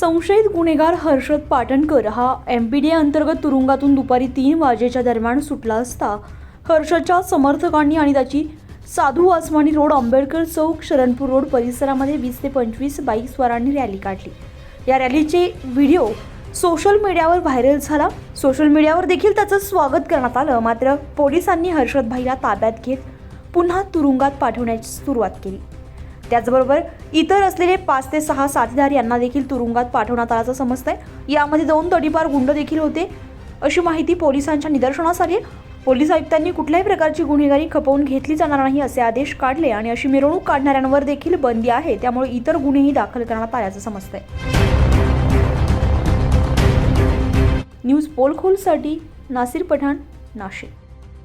संशयित गुन्हेगार हर्षद पाटणकर हा एम पी डी अंतर्गत तुरुंगातून दुपारी तीन वाजेच्या दरम्यान सुटला असता हर्षदच्या समर्थकांनी आणि त्याची साधू वासवानी रोड आंबेडकर चौक शरणपूर रोड परिसरामध्ये वीस ते पंचवीस बाईक स्वारांनी रॅली काढली. या रॅलीचे व्हिडिओ सोशल मीडियावर व्हायरल झाला. सोशल मीडियावर देखील त्याचं स्वागत करण्यात आलं. मात्र पोलिसांनी हर्षद भाईला ताब्यात घेत पुन्हा तुरुंगात पाठवण्याची सुरुवात केली. त्याचबरोबर इतर असलेले पाच ते सहा साथीदार यांना देखील तुरुंगात पाठवण्यात आल्याचं समजतंय. यामध्ये दोन तडीपार गुंड देखील होते. अशी माहिती पोलिसांच्या निदर्शनास आली पोलीस आयुक्तांनी कुठल्याही प्रकारची गुन्हेगारी खपवून घेतली जाणार नाही असे आदेश काढले आणि अशी मिरवणूक काढणाऱ्यांवर देखील बंदी आहे. त्यामुळे इतर गुन्हेही दाखल करण्यात आल्याचं समजतंय. न्यूज पोलखोलसाठी नासिर पठाण नाशिक.